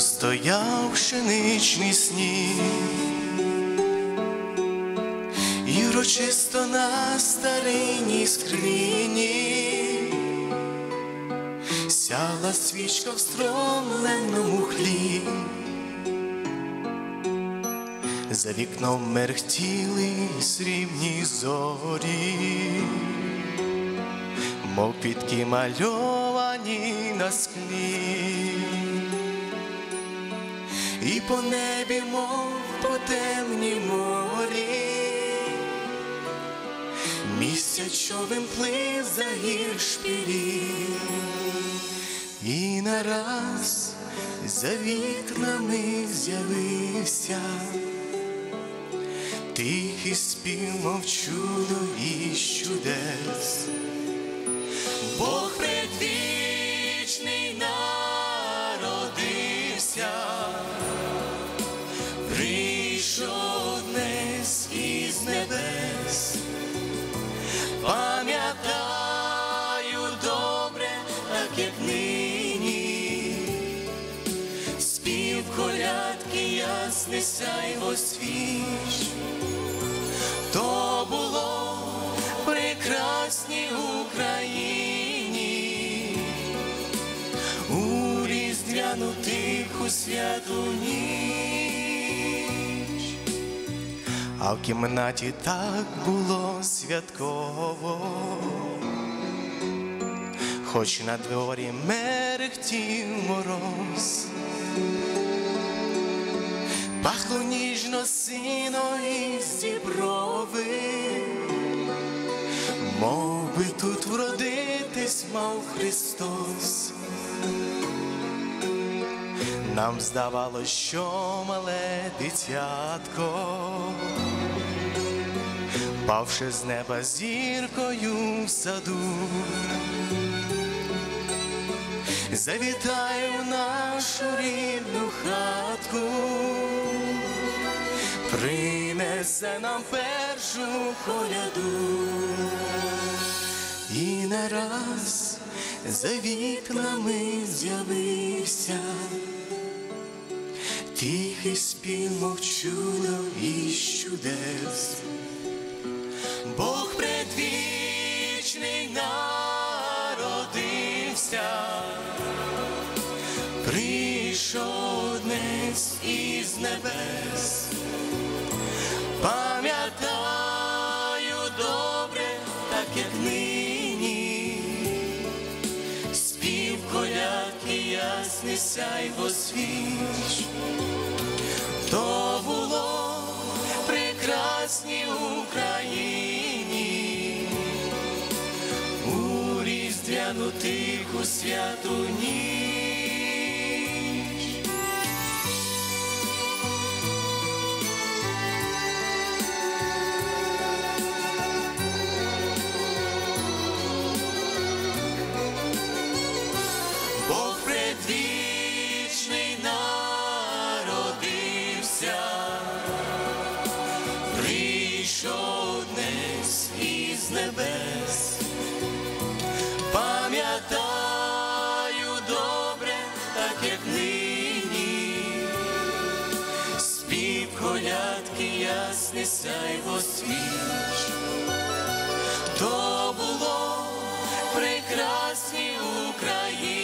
стояв пшеничний сніг, і урочисто на старинній скрині сяла свічка в стромленому хлі, за вікном мерехтіли срібні зорі, мов підки мальовані на склі, і по небі, мов по темній морі, місяць човен плив за гір шпилів. І нараз за вікнами з'явився тихий спів, мов чудо спів колядки ясний сяйво свіч, то було в прекрасній Україні, у різдвяну тиху святу ніч, а в кімнаті так було святково, хоч на дворі мерехтів мороз. Пахло ніжно сино із діброви, мов би тут вродитись мав Христос. Нам здавалось, що мале дитятко, павши з неба зіркою в саду, завітає в нашу рідну хатку, принесе нам першу коляду, і нараз за вікнами з'явився тихий спів, мов чудо і чудес. Бог предвічний народився, прийшов днес із небес. Пам'ятаю добре, так як нині, спів колядки ясний сяйво свіч. То було в прекрасній Україні, у різдвяну тиху святу ніч. Ясний сяйво свіч. То було прекрасні Україні,